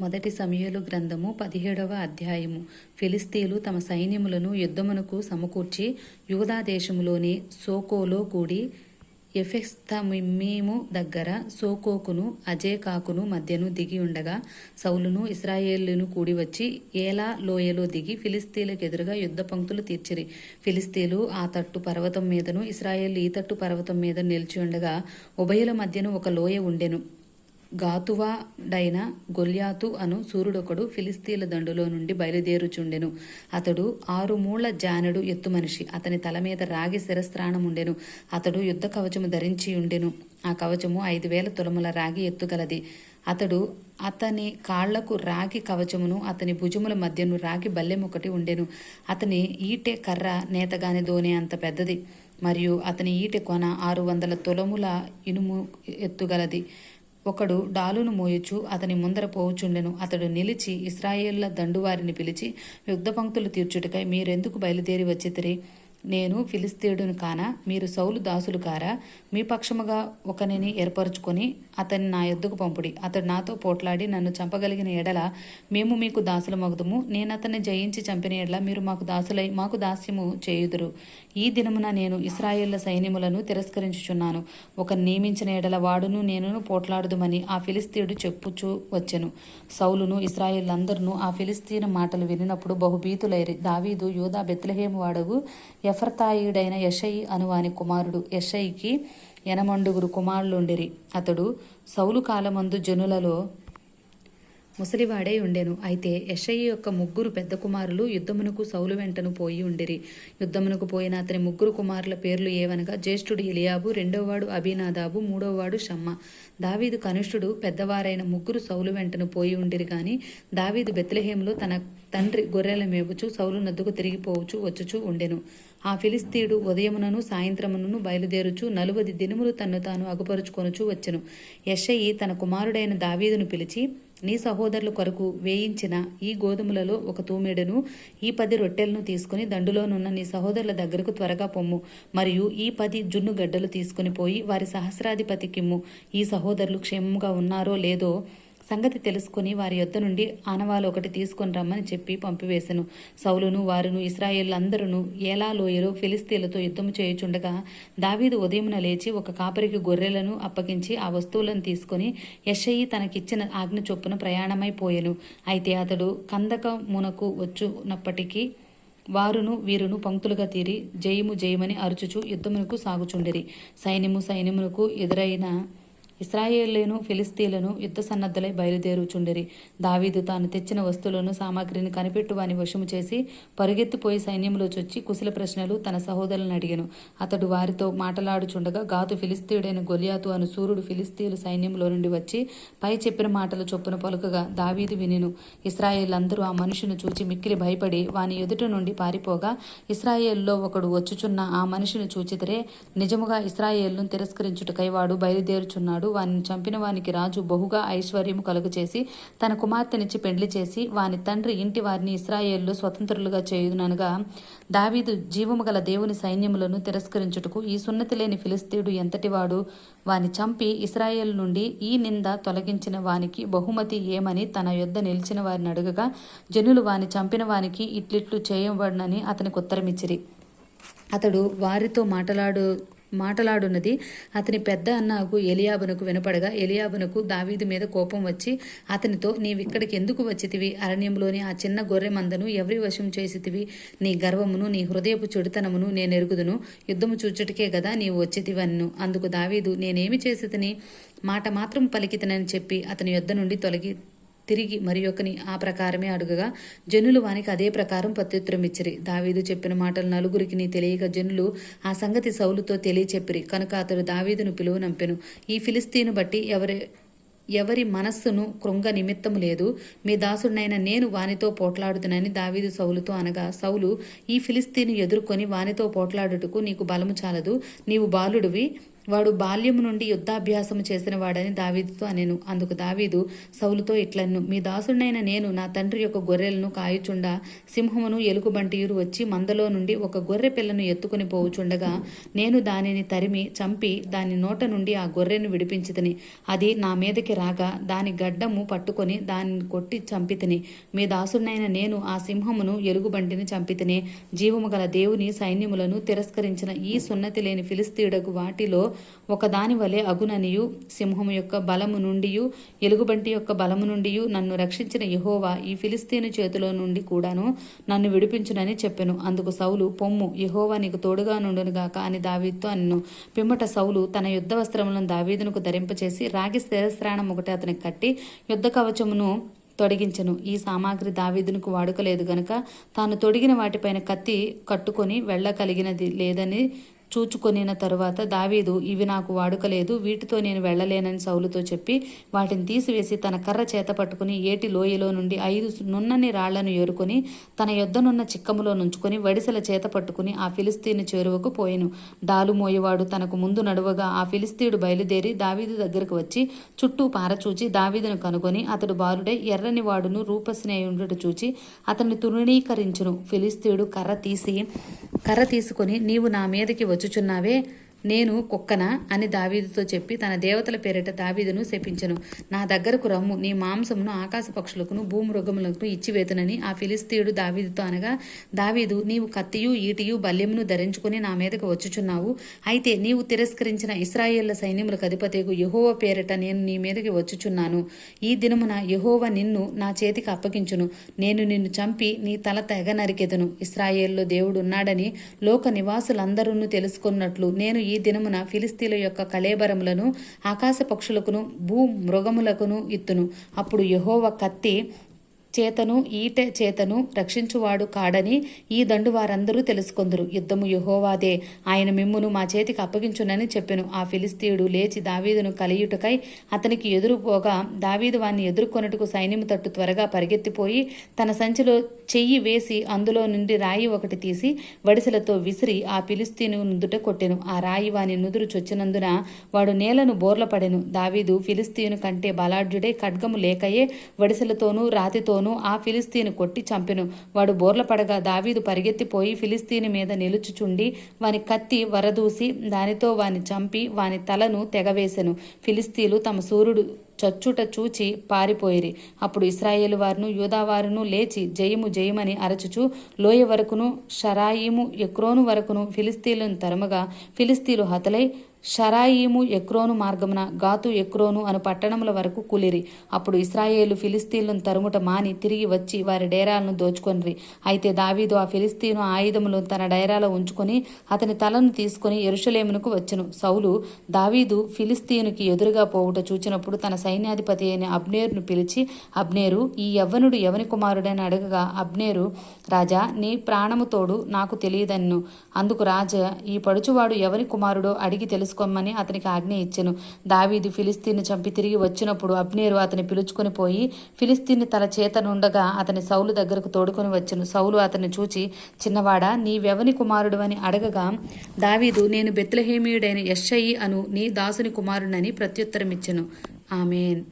మొదటి సమయలు గ్రంథము పదిహేడవ అధ్యాయము. ఫిలిస్తీలు తమ సైన్యములను యుద్ధమునకు సమకూర్చి యూదాదేశములోని సోకోలో కూడి ఎఫెస్తమిమ్మీము దగ్గర సోకోకును అజేకాకును మధ్యను దిగి ఉండగా సౌలును ఇస్రాయేలును కూడి వచ్చి ఏలా లోయలో దిగి ఫిలిస్తీలకు ఎదురుగా యుద్ధ పంక్తులు తీర్చిరి. ఫిలిస్తీలు ఆ తట్టు పర్వతం మీదను ఇస్రాయేల్ ఈ తట్టు పర్వతం మీద నిలిచి ఉండగా ఉభయుల మధ్యను ఒక లోయ ఉండెను. గాతువాడైన గొల్యాతు అను సూర్యుడొకడు ఫిలిస్తీన్ల దండులో నుండి బయలుదేరుచుండెను. అతడు ఆరు మూళ్ళ జానుడు ఎత్తు మనిషి. అతని తల మీద రాగి శిరస్త్రాణముండెను అతడు యుద్ధ కవచము ధరించి ఉండెను. ఆ కవచము ఐదు వేల తులముల రాగి ఎత్తుగలది అతడు అతని కాళ్ళకు రాగి కవచమును అతని భుజముల మధ్యను రాగి బల్లెం ఒకటి ఉండెను. అతని ఈటె కర్ర నేతగాని దోనే అంత పెద్దది. మరియు అతని ఈటె కొన ఆరు వందల తులముల ఇనుము ఎత్తుగలది ఒకడు డాలును మోయుచు అతని ముందర పోవుచుండెను. అతడు నిలిచి ఇస్రాయేళ్ళ దండువారిని పిలిచి యుద్ధ పంక్తులు తీర్చుటకై మీరెందుకు బయలుదేరి వచ్చితిరి? నేను ఫిలిస్తీయుడును కానా? మీరు సౌలు దాసులు కారా? మీ పక్షముగా ఒకనిని ఏర్పరచుకొని అతన్ని నా ఎద్దుకు పంపుడి. అతడు నాతో పోట్లాడి నన్ను చంపగలిగిన ఎడల మేము మీకు దాసుల మగుదుము నేను అతన్ని జయించి చంపిన ఎడల మీరు మాకు దాసులై మాకు దాస్యము చేయుదురు. ఈ దినమున నేను ఇస్రాయేళ్ళ సైన్యములను తిరస్కరించుచున్నాను. ఒక నియమించిన ఎడల వాడును నేనును పోట్లాడుదుమని ఆ ఫిలిస్తీయుడు చెప్పుచూ వచ్చెను. సౌలును ఇస్రాయేళ్ళందరూ ఆ ఫిలిస్తీన్ మాటలు వినినప్పుడు బహుభీతులైరి. దావీదు యూదా బెత్లహేము వాడగు జఫర్తాయుడైన యషయి అనువాని కుమారుడు. యషయికి ఎనమండుగురు కుమారులుండిరి. అతడు సౌలు కాలమందు జనులలో ముసలివాడై ఉండెను. అయితే యషయి యొక్క ముగ్గురు పెద్ద కుమారులు యుద్ధమునకు సౌలు వెంటను పోయి ఉండిరి. యుద్ధమునకు పోయిన అతని ముగ్గురు కుమారుల పేర్లు ఏవనగా జ్యేష్ఠుడు ఇలియాబు రెండోవాడు అభినాదాబు మూడోవాడు షమ్మ. దావీదు కనిష్ఠుడు పెద్దవారైన ముగ్గురు సౌలు వెంటను పోయి ఉండిరి గాని దావీదు బెత్లహేములో తన తండ్రి గొర్రెల మేపుచు సౌలు నద్దుకు తిరిగిపోవచ్చు వచ్చుచూ ఉండెను. ఆ ఫిలిస్తీయుడు ఉదయమునను సాయంత్రమునను బయలుదేరుచు నలువది దినములు తన్ను తాను అగుపరుచుకొనుచు వచ్చెను. యషయి తన కుమారుడైన దావీదును పిలిచి నీ సహోదరుల కొరకు వేయించిన ఈ గోధుమలలో ఒక తూమెడును ఈ పది రొట్టెలను తీసుకుని దండులోనున్న నీ సహోదరుల దగ్గరకు త్వరగా పొమ్ము. మరియు ఈ పది జున్ను గడ్డలు తీసుకుని పోయి వారి సహస్రాధిపతికిమ్ము ఈ సహోదరులు క్షేమంగా ఉన్నారో లేదో సంగతి తెలుసుకుని వారి యొద్ద నుండి ఆనవాలు ఒకటి తీసుకొని రమ్మని చెప్పి పంపివేశను. సౌలును వారును ఇస్రాయేళ్ళందరూ ఏలా లోయలో ఫిలిస్తీన్లతో యుద్ధము చేయుచుండగా దావీదు ఉదయమున లేచి ఒక కాపరికి గొర్రెలను అప్పగించి ఆ వస్తువులను తీసుకొని యషయి తనకిచ్చిన ఆజ్ఞ చొప్పున ప్రయాణమైపోయెను అయితే అతడు కందకమునకు వచ్చునప్పటికీ వారును వీరును పంక్తులుగా తీరి జయము జయమని అరుచుచు యుద్ధమునకు సాగుచుండిరి. సైన్యము సైన్యమునకు ఎదురైన ఇస్రాయేళ్ళను ఫిలిస్తీన్లను యుద్ధ సన్నద్ధులై బయలుదేరుచుండిరి. దావీదు తాను తెచ్చిన వస్తువులను సామాగ్రిని కనిపెట్టు వాని వశము చేసి పరుగెత్తిపోయి సైన్యంలో చొచ్చి కుశల ప్రశ్నలు తన సహోదరులను అడిగాను. అతడు వారితో మాటలాడుచుండగా గాతు ఫిలిస్తీయుడైన గొలియాతు అను సూర్యుడు ఫిలిస్తీయులు సైన్యంలో నుండి వచ్చి పై చెప్పిన మాటలు చొప్పున పలుకగా దావీదు వినిను. ఇస్రాయేళ్ళందరూ ఆ మనుషును చూచి మిక్కిలి భయపడి వాని ఎదుట నుండి పారిపోగా ఇస్రాయేల్లో ఒకడు వచ్చుచున్న ఆ మనిషిని చూచితరే నిజముగా ఇస్రాయేల్ను తిరస్కరించుటకై వాడు బయలుదేరుచున్నాడు. వానిని చంపిన వానికి రాజు బహుగా ఐశ్వర్యము కలుగచేసి తన కుమార్తెనిచ్చి పెండ్లి చేసి వాని తండ్రి ఇంటి వారిని ఇస్రాయేళ్ళు స్వతంత్రులుగా చేయుననగా దావీదు జీవము గల దేవుని సైన్యములను తిరస్కరించుటకు ఈ సున్నతి లేని ఫిలిస్తీయుడు ఎంతటివాడు? వాని చంపి ఇస్రాయేల్ నుండి ఈ నింద తొలగించిన వానికి బహుమతి ఏమని తన యొద్ద నిలిచిన వారిని అడుగగా జనులు వాని చంపిన వానికి ఇట్లిట్లు చేయబడనని అతనికి ఉత్తరమిచ్చిరి. అతడు వారితో మాట్లాడు మాటలాడున్నది. అతని పెద్ద అన్నకు ఎలియాబునకు వినపడగా ఎలియాబునకు దావీదు మీద కోపం వచ్చి అతనితో నీవిక్కడికి ఎందుకు వచ్చితివి? అరణ్యంలోని ఆ చిన్న గొర్రె మందను ఎవరి వశం చేసితివి? నీ గర్వమును నీ హృదయపు చెడుతనమును నేను ఎరుగుదును. యుద్ధము చూచుటకే గదా నీవు వచ్చితివన్ను అందుకు దావీదు నేనేమి చేసితిని? మాట మాత్రం పలికితనని చెప్పి అతని యొద్ద నుండి తొలగి తిరిగి మరి ఒకని ఆ ప్రకారమే అడుగగా జనులు వానికి అదే ప్రకారం ప్రత్యుత్తరమిచ్చిరి దావీదు చెప్పిన మాటలు నలుగురికి నీ తెలియక జనులు ఆ సంగతి సౌలుతో తెలియచెప్పిరి. కనుక అతడు దావీదును పిలువనంపెను ఈ ఫిలిస్తీను బట్టి ఎవరి ఎవరి మనస్సును కృంగ నిమిత్తము లేదు. మీ దాసుడినైన నేను వానితో పోట్లాడుతునని దావీదు సౌలుతో అనగా సౌలు ఈ ఫిలిస్తీను ఎదుర్కొని వానితో పోట్లాడుటకు నీకు బలము చాలదు. నీవు బాలుడివి. వాడు బాల్యము నుండి యుద్ధాభ్యాసము చేసిన వాడని దావీదుతో అనెను. అందుకు దావీదు సౌలుతో ఇట్లన్ను మీ దాసుడైన నేను నా తండ్రి యొక్క గొర్రెలను కాయుచుండా సింహమును ఎలుగుబంటియురు వచ్చి మందలో నుండి ఒక గొర్రె పిల్లను ఎత్తుకుని పోవుచుండగా నేను దానిని తరిమి చంపి దాని నోట నుండి ఆ గొర్రెను విడిపించితిని. అది నా మీదకి రాగా దాని గడ్డము పట్టుకొని దానిని కొట్టి చంపితిని. మీ దాసుడైన నేను ఆ సింహమును ఎలుగుబంటిని చంపితిని. జీవము గల దేవుని సైన్యములను తిరస్కరించిన ఈ సున్నతి లేని ఫిలిస్తీయుడకు వాటిలో ఒకదాని వలె అగుననియు సింహము యొక్క బలము నుండియు ఎలుగుబంటి యొక్క బలము నుండియు నన్ను రక్షించిన యహోవా ఈ ఫిలిస్తీను చేతిలో నుండి కూడాను నన్ను విడిపించునని చెప్పెను. అందుకు సౌలు పొమ్ము యహోవా నీకు తోడుగా నుండునుగాక అని దావీదుతో అన్ను. పిమ్మట సౌలు తన యుద్ధ వస్త్రములను దావీదునకు ధరింపచేసి రాగి స్థిరస్త్రాణం ఒకటి అతనికి కట్టి యుద్ధ కవచమును తొడిగించను. ఈ సామాగ్రి దావీదునకు వాడుకలేదు గనుక తాను తొడిగిన వాటిపైన కత్తి కట్టుకొని వెళ్ళగలిగినది లేదని చూచుకొనిన తరువాత దావీదు ఇవి నాకు వాడుకలేదు వీటితో నేను వెళ్ళలేనని సౌలుతో చెప్పి వాటిని తీసివేసి తన కర్ర చేత పట్టుకుని ఏటి లోయలో నుండి ఐదు నున్నని రాళ్ళను ఏరుకొని తన యొద్దనున్న చిక్కములో నుంచుకొని వడిసెల చేత పట్టుకుని ఆ ఫిలిస్తీని చేరువకు పోయెను. డాలు మోయేవాడు తనకు ముందు నడువగా ఆ ఫిలిస్తీయుడు బయలుదేరి దావీదు దగ్గరకు వచ్చి చుట్టూ పారచూచి దావీదును కనుగొని అతడు బాలుడై ఎర్రని వాడును రూపస్నేయుండుట చూచి అతన్ని తృణీకరించును. ఫిలిస్తీయుడు కర్ర తీసి కర్ర తీసుకొని నీవు నా మీదకి వచ్చు వచ్చుచున్నావే నేను కుక్కన అని దావీదుతో చెప్పి తన దేవతల పేరిట దావీదును శపించను. నా దగ్గరకు రమ్ము నీ మాంసమును ఆకాశ పక్షులకును భూమృగములకు ఇచ్చివేతునని ఆ ఫిలిస్తీయుడు దావీదుతో అనగా దావీదు నీవు కత్తియు ఈటియు బల్యమును ధరించుకుని నా మీదకు వచ్చుచున్నావు. అయితే నీవు తిరస్కరించిన ఇస్రాయేళ్ళ సైన్యములకు అధిపతికు యహోవ పేరిట నేను నీ మీదకి వచ్చుచున్నాను. ఈ దినమున యహోవ నిన్ను నా చేతికి అప్పగించును. నేను నిన్ను చంపి నీ తల తెగ నరికెదను. ఇస్రాయేల్లో దేవుడు ఉన్నాడని లోక నివాసులందరూ తెలుసుకున్నట్లు నేను ఈ దినమున ఫిలిస్తీన్ల యొక్క కళేబరములను ఆకాశ పక్షులకును భూ మృగములకును ఇత్తును. అప్పుడు యహోవ కత్తి చేతను ఈట చేతను రక్షించువాడు కాడని ఈ దండు వారందరూ తెలుసుకొందరు. యుద్ధము యహోవాదే ఆయన మిమ్మును మా చేతికి అప్పగించునని చెప్పెను. ఆ ఫిలిస్తీయుడు లేచి దావీదును కలియుటకై అతనికి ఎదురుపోగా దావీదు వాణ్ణి ఎదుర్కొనుటకు సైన్యము తట్టు త్వరగా పరిగెత్తిపోయి తన సంచిలో చెయ్యి వేసి అందులో నుండి రాయి ఒకటి తీసి వడిసెలతో విసిరి ఆ ఫిలిస్తీను నుదుట కొట్టెను. ఆ రాయి వాని నుదురు చొచ్చినందున వాడు నేలను బోర్లపడెను. దావీదు ఫిలిస్తీను కంటే బలాఢ్యుడే ఖడ్గము లేకయే వడిసెలతోనూ రాతితోనూ ఆ ఫిలిస్తీను కొట్టి చంపెను. వాడు బోర్ల పడగా దావీదు పరిగెత్తిపోయి ఫిలిస్తీని మీద నిలుచుచుండి వాని కత్తి వరదూసి దానితో వాని చంపి వాని తలను తెగవేశెను ఫిలిస్తీలు తమ సూర్యుడు చచ్చుట చూచి పారిపోయిరి. అప్పుడు ఇస్రాయేలు వారును యూదావారును లేచి జయము జయమని అరచుచు లోయ వరకును షరాయిము ఎక్రోను వరకును ఫిలిస్తీలను తరమగా ఫిలిస్తీలు హతలై షరాయిము ఎక్రోను మార్గమున గాతు ఎక్రోను అను పట్టణముల వరకు కులిరి. అప్పుడు ఇస్రాయేలు ఫిలిస్తీన్లను తరుముట మాని తిరిగి వచ్చి వారి డేరాలను దోచుకొనిరి. అయితే దావీదు ఆ ఫిలిస్తీను ఆయుధములు తన డైరాలో ఉంచుకొని అతని తలను తీసుకొని ఎరుషలేమునకు వచ్చెను. సౌలు దావీదు ఫిలిస్తీనుకి ఎదురుగా పోవుట చూచినప్పుడు తన సైన్యాధిపతి అయిన అబ్నేరును పిలిచి అబ్నేరు ఈ యవ్వనుడు ఎవని కుమారుడని అడగగా అబ్నేరు రాజా నీ ప్రాణముతోడు నాకు తెలియదన్ను. అందుకు రాజా ఈ పడుచువాడు ఎవరి కుమారుడో అడిగి తెలుసుకోమని అతనికి ఆజ్ఞ ఇచ్చెను. దావీదు ఫిలిస్తీన్ని చంపి తిరిగి వచ్చినప్పుడు అబ్నేరు అతని పిలుచుకొని పోయి ఫిలిస్తీన్ని తల చేతనుండగా అతని సౌలు దగ్గరకు తోడుకొని వచ్చెను. సౌలు అతన్ని చూచి చిన్నవాడా నీవెవని కుమారుడు అని అడగగా దావీదు నేను బెత్లహేమీయుడైన యశ్షయి అను నీ దాసుని కుమారుడని ప్రత్యుత్తరమిచ్చెను. ఆమెన్.